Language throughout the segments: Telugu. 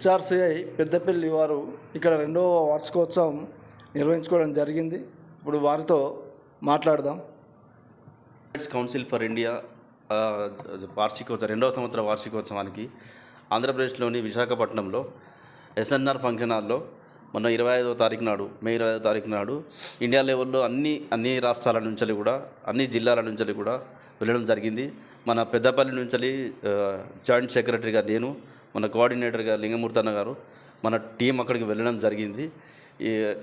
హెచ్ఆర్సీఐ పెద్దపల్లి వారు ఇక్కడ రెండవ వార్షికోత్సవం నిర్వహించుకోవడం జరిగింది. ఇప్పుడు వారితో మాట్లాడదాం. రైట్స్ కౌన్సిల్ ఫర్ ఇండియా వార్షికోత్సవం రెండవ సంవత్సర వార్షికోత్సవానికి ఆంధ్రప్రదేశ్లోని విశాఖపట్నంలో ఎస్ఎన్ఆర్ ఫంక్షన్ హాల్లో మొన్న ఇరవై ఐదవ తారీఖు నాడు మే ఇరవై ఐదో తారీఖు నాడు ఇండియా లెవెల్లో అన్ని అన్ని రాష్ట్రాల నుంచి కూడా అన్ని జిల్లాల నుంచి కూడా వెళ్ళడం జరిగింది. మన పెద్దపల్లి నుంచి జాయింట్ సెక్రటరీగా నేను మన కోఆర్డినేటర్ గారు లింగమూర్తన్న గారు మన టీం అక్కడికి వెళ్ళడం జరిగింది.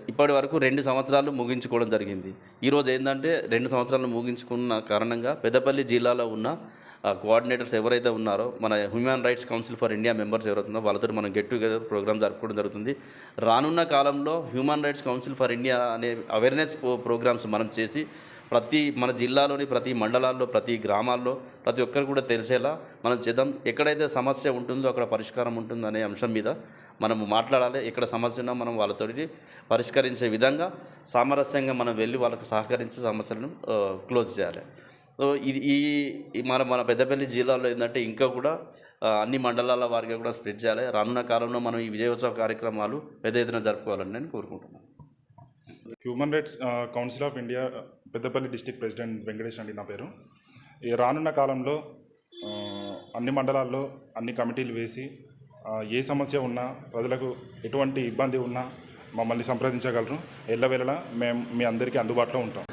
ఇప్పటి వరకు రెండు సంవత్సరాలు ముగించుకోవడం జరిగింది. ఈరోజు ఏంటంటే రెండు సంవత్సరాలు ముగించుకున్న కారణంగా పెద్దపల్లి జిల్లాలో ఉన్న ఆ, కోఆర్డినేటర్స్ ఎవరైతే ఉన్నారో మన human rights council for India members ఎవరైతున్నారో వాళ్ళతో మనం గెట్ టుగెదర్ ప్రోగ్రామ్ జరుపుకోవడం జరుగుతుంది. రానున్న కాలంలో human rights council for India అనే అవేర్నెస్ ప్రోగ్రామ్స్ మనం చేసి ప్రతి మన జిల్లాలోని ప్రతి మండలాల్లో ప్రతి గ్రామాల్లో ప్రతి ఒక్కరు కూడా తెలిసేలా మనం చేద్దాం. ఎక్కడైతే సమస్య ఉంటుందో అక్కడ పరిష్కారం ఉంటుందనే అనే అంశం మీద మనం మాట్లాడాలి. ఎక్కడ సమస్య ఉన్నా మనం వాళ్ళతోటి పరిష్కరించే విధంగా సామరస్యంగా మనం వెళ్ళి వాళ్ళకు సహకరించే సమస్యలను క్లోజ్ చేయాలి. సో ఇది ఈ మన మన పెద్దపల్లి జిల్లాలో ఏంటంటే ఇంకా కూడా అన్ని మండలాల వారిగా కూడా స్ప్రెడ్ చేయాలి. రానున్న కాలంలో మనం ఈ విజయోత్సవ కార్యక్రమాలు పెద్ద ఎత్తున జరుపుకోవాలని నేను కోరుకుంటున్నాను. Human rights council of India Peddapalli district president Venkatesh అండి నా పేరు. ఈ రానున్న కాలంలో అన్ని మండలాల్లో అన్ని కమిటీలు వేసి ఏ సమస్య ఉన్నా ప్రజలకు ఎటువంటి ఇబ్బంది ఉన్నా మమ్మల్ని సంప్రదించగలరు. ఎల్లవేళలా మేము మీ అందరికీ అందుబాటులో ఉంటాం.